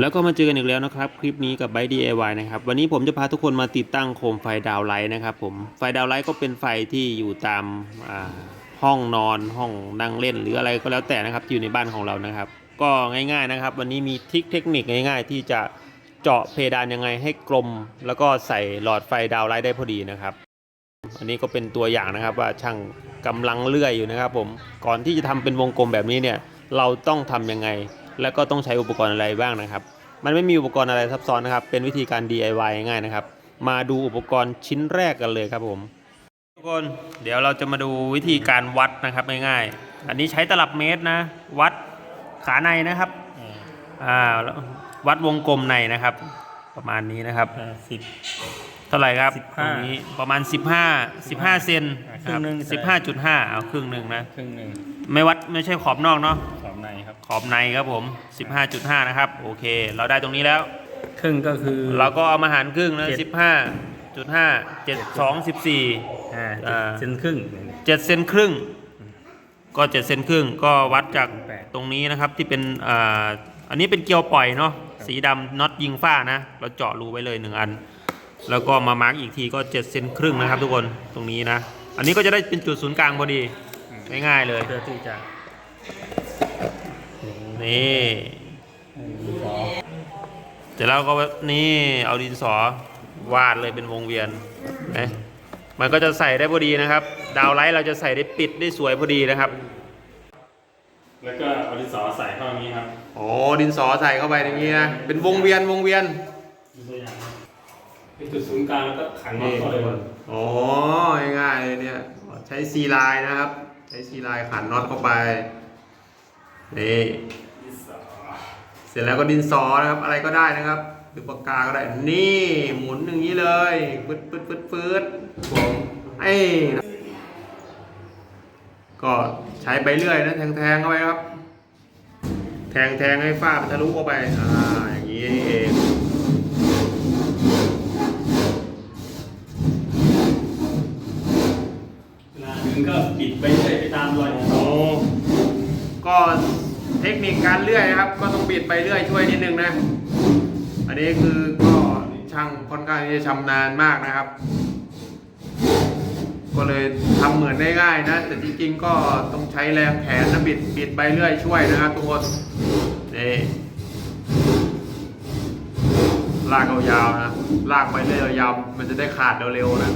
แล้วก็มาเจอกันอีกแล้วนะครับ คลิปนี้กับ b y DIY นะครับ วันนี้ผมจะพาทุกคนมาติดตั้งโคมไฟดาวไลท์นะครับผมไฟดาวไลท์ก็เป็นไฟที่อยู่ตามาห้องนอนห้องนั่งเล่นหรืออะไรก็แล้วแต่นะครับอยู่ในบ้านของเรานะครับ ก็ง่ายๆนะครับ วันนี้มีทิคเทคนิคง่าย ๆ ที่จะเจาะเพดานยังไงให้กลม แล้วก็ใส่หลอดไฟดาวไลท์ได้พอดีนะครับ อันนี้ก็เป็นตัวอย่างนะครับว่าช่างกำลังเลื่อยอยู่นะครับผมก่อนที่จะทำเป็นวงกลมแบบนี้เนี่ยเราต้องทำยังไง แล้วก็ต้องใช้อุปกรณ์อะไรบ้างนะครับ มันไม่มีอุปกรณ์อะไรซับซ้อนนะครับ เป็นวิธีการ DIY ง่ายๆนะครับ มาดูอุปกรณ์ชิ้นแรกกันเลยครับผมทุกคนเดี๋ยวเราจะมาดูวิธีการวัดนะครับง่ายๆ อันนี้ใช้ตลับเมตรนะ วัดขาในนะครับอ่าแล้ววัดวงกลมในนะครับ ประมาณนี้นะครับสิบ เท่าไหร่ครับ15ตรงนี้ประมาณ 15 15เซนครึ่งหนึ่งสิบห้าจุดห้าเอาครึ่งหนึ่งนะครึ่งหนึ่งไม่วัดไม่ใช่ขอบนอกเนาะขอบในครับขอบในครับผม 15.5 นะครับ โอเค เราได้ตรงนี้แล้ว ครึ่งก็คือ เราก็เอามาหารครึ่งนะเจ็ด15.5 7 2 14อ่าอ่าเซนครึ่ง7เซนครึ่ง ก็7เซนครึ่งก็วัดจากแปดตรงนี้นะครับที่เป็นอ่าอันนี้เป็นเกลียวปล่อยเนาะสีดำน็อตยิงฝ้านะ เราเจาะรูไว้เลยหนึ่งอัน แล้วก็มามาร์กอีกทีก็7เซนครึ่งนะครับ ทุกคนตรงนี้นะ อันนี้ก็จะได้เป็นจุดศูนย์กลางพอดีง่ายๆเลยเพื่อที่จะนี่ขอเสร็จแล้วก็นี่เอาดินสอวาดเลยเป็นวงเวียนนะมันก็จะใส่ได้พอดีนะครับ ดาวไลท์เราจะใส่ได้ปิดได้สวยพอดีนะครับ แล้วก็เอาดินสอใส่เข้าอย่างนี้ครับโอ้ดินสอใส่เข้าไปอย่างนี้นะเป็นวงเวียนวงเวียน ดูตัวอย่างครับ เป็นจุดศูนย์กลางแล้วก็ขันน็อตเข้าเลยโอ้ง่ายๆเลยเนี่ยใช้ซีไลน์นะครับ ใช้ซีไลน์ขันน็อตเข้าไปนี่เสร็จแล้วก็ดินสอนะครับ อะไรก็ได้นะครับหรือปากกาก็ได้นี่หมุนอย่างนี้เลยฟึดฟึดฟึดฟึดผมไอ้ก็ใช้ใบเลื่อยนะแทงแทงๆเข้าไปครับ แทงแทงให้ฝ้ามันทะลุเข้าไปอ่าอย่างนี้เอง เวลาถึงก็ปิดไปเรื่อยไปตามรอยของ โอ้ เขา ก็เท คนิคการเลื่อยนะครับ ก็ต้องบิดไปเรื่อยช่วยนิดนึงนะ อันนี้คือก็ช่างค่อนข้างที่จะชำนาญมากนะครับ ก็เลยทำเหมือนง่ายๆนะ แต่จริงๆก็ต้องใช้แรงแขนนะบิดบิดไปเรื่อยช่วยนะครับทุกคนนี่ลากเอายาวนะลากไปเรื่อยยาวๆมันจะได้ขาดเร็วๆนะ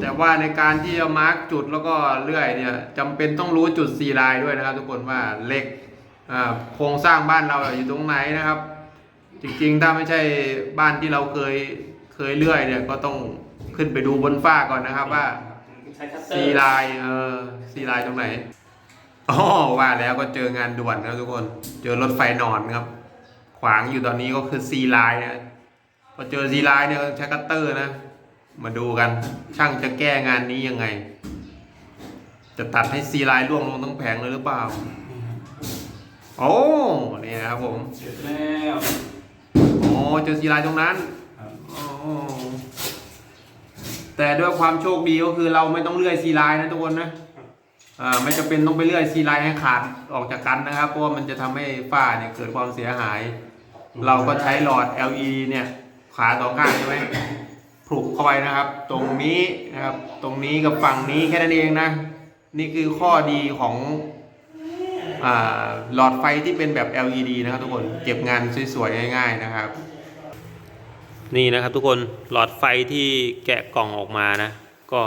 แต่ว่าในการที่จะมาร์กจุดแล้วก็เลื่อยเนี่ยจำเป็นต้องรู้จุดซีไลน์ด้วยนะครับ ทุกคนว่าเหล็กโครงสร้างบ้านเราอยู่ตรงไหนนะครับ จริงๆ ถ้าไม่ใช่บ้านที่เราเคยเคยเลื่อยเนี่ยก็ต้องขึ้นไปดูบนฝ้าก่อนนะครับว่าใช้คัตเตอซีร์ไลน์เออซีไลน์ตรงไหนอ๋อว่าแล้วก็เจองานด่วนนะทุกคน เจอรถไฟนอนครับ ขวางอยู่ตอนนี้ก็คือซีไลน์นะพอเจอซีไลน์เนี่ยใช้คัตเตอร์นะ มาดูกันช่างจะแก้งานนี้ยังไง จะตัดให้ซีไลน์ร่วงลงทั้งแผงเลยหรือเปล่า โอ้นี่นะครับผมเสร็จแล้วโอ้เจอซีไลน์ตรงนั้นครับอ๋อแต่ด้วยความโชคดีก็คือเราไม่ต้องเลื่อยซีไลน์นะทุกคนนะอ่าไม่จำเป็นต้องไปเลื่อยซีไลน์ให้ขาดออกจากกันนะครับ เพราะว่ามันจะทำให้ฝ้าเนี่ยเกิดความเสียหาย เราก็ใช้หลอด LED เนี่ย ขาสองข้างใช่ไหมผ ลุกเข้าไปนะครับ ตรงนี้นะครับ ตรงนี้กับฝั่งนี้แค่นั้นเองนะ นี่คือข้อดีของหลอดไฟที่เป็นแบบ LED นะครับทุกคนเก็บงานสวยๆง่าย ๆนะครับ นี่นะครับทุกคนหลอดไฟที่แกะกล่องออกมานะ ก็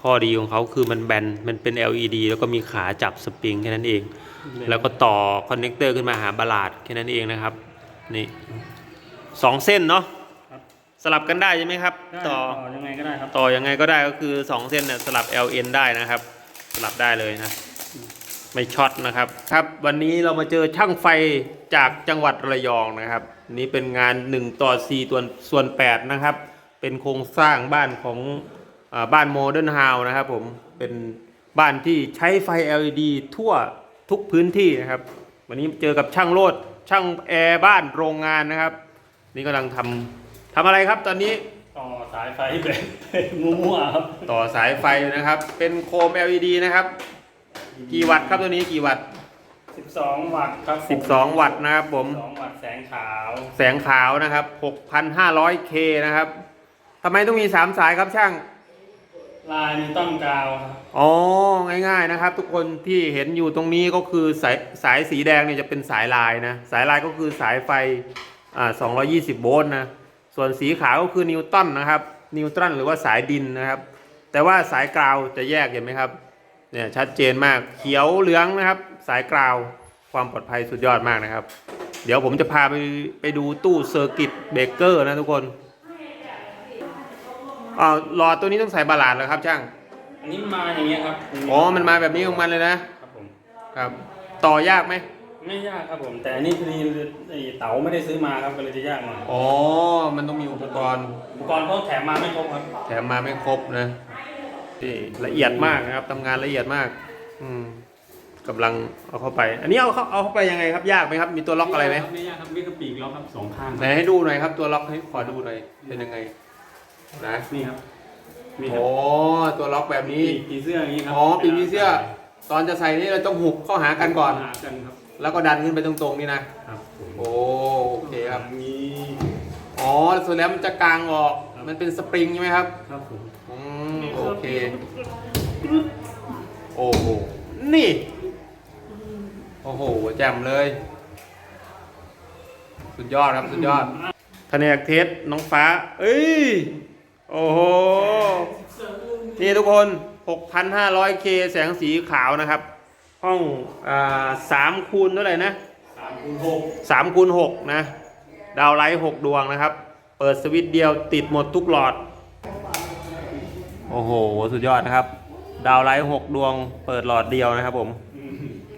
ข้อดีของเขาคือมันแบนมันเป็น LED แล้วก็มีขาจับสปริงแค่นั้นเอง แล้วก็ต่อคอนเนคเตอร์ขึ้นมาหาบาลาดแค่นั้นเองนะครับ นี่สองเส้นเนาะ สลับกันได้ใช่ไหมครับ ได้ต่อต่อยังไงก็ได้ครับต่อยังไงก็ได้ก็คือสองเส้นเนี่ยสลับ LN ได้นะครับ สลับได้เลยนะ ไม่ช็อตนะครับ ครับ วันนี้เรามาเจอช่างไฟจากจังหวัดระยองนะครับ นี่เป็นงาน 1 ต่อ4ตัวส่วน 8 นะครับ เป็นโครงสร้างบ้านของอาบ้านโมเดิร์นเฮาส์นะครับผมเป็นบ้านที่ใช้ไฟ LED ทั่วทุกพื้นที่นะครับ วันนี้เจอกับช่างโลดช่างแอร์บ้านโรงงานนะครับ นี่กำลังทำ ทำอะไรครับตอนนี้ต่อสายไฟแบบมั่วๆครับต่อสายไฟอยู่นะครับ เป็นโคม LED นะครับ กี่วัตต์ครับตัวนี้กี่วัตต์ 12 วัตต์ครับ12 วัตต์นะครับผม 12วัตต์แสงขาว แสงขาวนะครับ 6,500K นะครับทำไมต้องมี 3 สายครับช่าง ลายนิวตันกาวครับ อ๋อ ง่ายๆนะครับ ทุกคนที่เห็นอยู่ตรงนี้ก็คือสายสายสีแดงเนี่ยจะเป็นสายลายนะ สายลายก็คือสายไฟอ่า220 โวลต์นะ ส่วนสีขาวก็คือนิวตันนะครับ นิวตันหรือว่าสายดินนะครับ แต่ว่าสายกราวจะแยกเห็นไหมครับเนี่ยชัดเจนมากเขียวเหลืองนะครับ สายกราวความปลอดภัยสุดยอดมากนะครับ เดี๋ยวผมจะพาไปไปดูตู้เซอร์กิตเบรกเกอร์นะทุกคนอ๋อหลอดตัวนี้ต้องใส่บาลานซ์เหรอครับช่างอันนี้มาอย่างเงี้ยครับอ๋อมันมาแบบนี้ของมันเลยนะครับผมครับต่อยากไหม ไม่ยากครับผม แต่อันนี้พอดีไอ้เต๋าไม่ได้ซื้อมาครับก็เลยจะยากหน่อยอ๋อ มันต้องมีอุปกรณ์ อุปกรณ์เขาแถมมาไม่ครบครับ แถมมาไม่ครบนะนี่ละเอียดมากนะครับทำงานละเอียดมาก อืมกำลังเอาเข้าไป อันนี้เอาเข้าเอาเข้าไปยังไงครับ ยากไหมครับ มีตัวล็อกอะไรไหมไม่ยากครับมีกระปีกล็อกครับสองข้างไหนให้ดูหน่อยครับ ตัวล็อกให้ขอดูหน่อย เป็นยังไง นะนี่ครับนี่ครัโอ้บตัวล็อกแบบปีนี้กผีเสื้ออย่างนี้ครัอ๋อปีกผีเสื้อ ตอนจะใส่นี่เราต้องหุบเข้าหากันก่อนหากันครับ แล้วก็ดันขึ้นไปตรงๆนี่นะครับผมโอ้โอเคครับอย่างนี้อ๋อส่วนแล้วมันจะกางออกมันเป็นสปริงใช่ไหมครับครับผมอืมโอเคโอ้โหนี่โอ้โหแจ่มเลย สุดยอดครับสุดยอดแผนกเทสน้องฟ้า เอ้ยโอ้โหนี่ทุกคน 6,500K แสงสีขาวนะครับ ห้องอ่าสามคูณเท่าไหร่นะสามคูณหกสามคูณหกนะ ดาวไลท์หกดวงนะครับ เปิดสวิตช์เดียวติดหมดทุกหลอด โอ้โห สุดยอดนะครับ ดาวไลท์หกดวง เปิดหลอดเดียวนะครับผม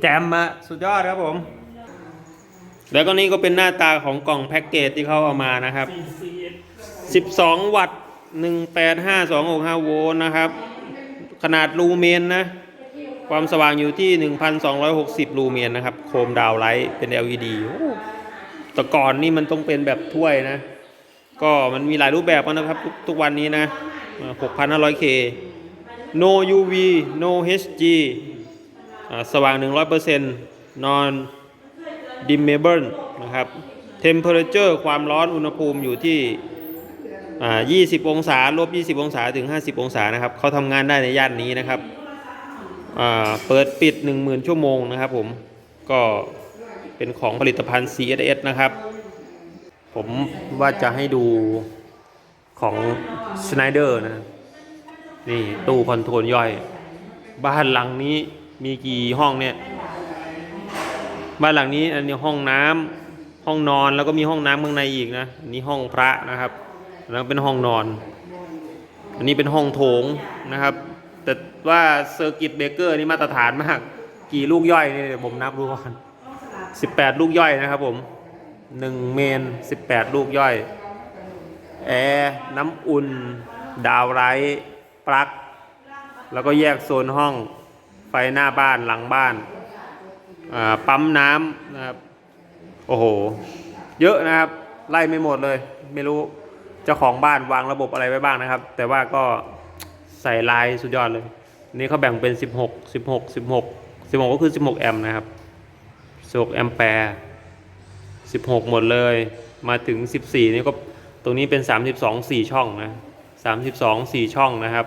แจมอะสุดยอดครับผม แล้วก็นี่ก็เป็นหน้าตาของกล่องแพ็กเกจที่เขาเอามานะครับ 12 วัตต์ 185 265 โวลต์นะครับ ขนาดลูเมนนะ ความสว่างอยู่ที่ 1,260 ลูเมนนะครับ โคมดาวไลท์เป็น LED แต่ก่อนนี่มันต้องเป็นแบบถ้วยนะ ก็มันมีหลายรูปแบบนะครับทุกทุกวันนี้นะ 6,500K no UV no HG สว่าง 100% non dimmable นะครับ temperature ความร้อนอุณหภูมิอยู่ที่ 20 องศาลบ20 องศาถึง 50 องศานะครับ เขาทำงานได้ในย่านนี้นะครับ เปิดปิด 10,000 ชั่วโมงนะครับผมก็เป็นของผลิตภัณฑ์ CSS นะครับ ผมว่าจะให้ดูของ Schneider นะนี่ตู้คอนโทรลย่อย บ้านหลังนี้มีกี่ห้องเนี่ยบ้านหลังนี้อันนี้ห้องน้ำห้องนอนแล้วก็มีห้องน้ำข้างในอีกนะอันนี้ห้องพระนะครับ แล้วเป็นห้องนอน อันนี้เป็นห้องโถงนะครับ แต่ว่าเซอร์กิตเบเกอร์นี่มาตรฐานมาก กี่ลูกย่อยนี่เดี๋ยวผมนับดูก่อน18ลูกย่อยนะครับผม1เมน18ลูกย่อย แอร์น้ำอุ่น ดาวไรท์ปลั๊ก แล้วก็แยกโซนห้อง ไฟหน้าบ้านหลังบ้าน ปั๊มน้ำนะครับ โอ้โห เยอะนะครับ ไล่ไม่หมดเลย ไม่รู้เจ้าของบ้านวางระบบอะไรไว้บ้างนะครับ แต่ว่าก็ ใส่ลายสุดยอดเลย นี่เขาแบ่งเป็น 16 16 16 16 ก็คือ 16 แอมป์นะครับ 16 แอมแปร์ 16 หมดเลย มาถึง 14 นี่ก็ตรงนี้เป็น 32 4 ช่องนะ 32 4 ช่องนะครับ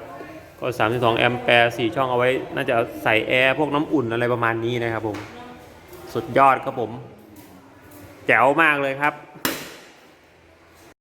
ก็ 32 แอมแปร์4ช่องเอาไว้ น่าจะใส่แอร์พวกน้ำอุ่นอะไรประมาณนี้นะครับผม สุดยอดครับผม แจ๋วมากเลยครับ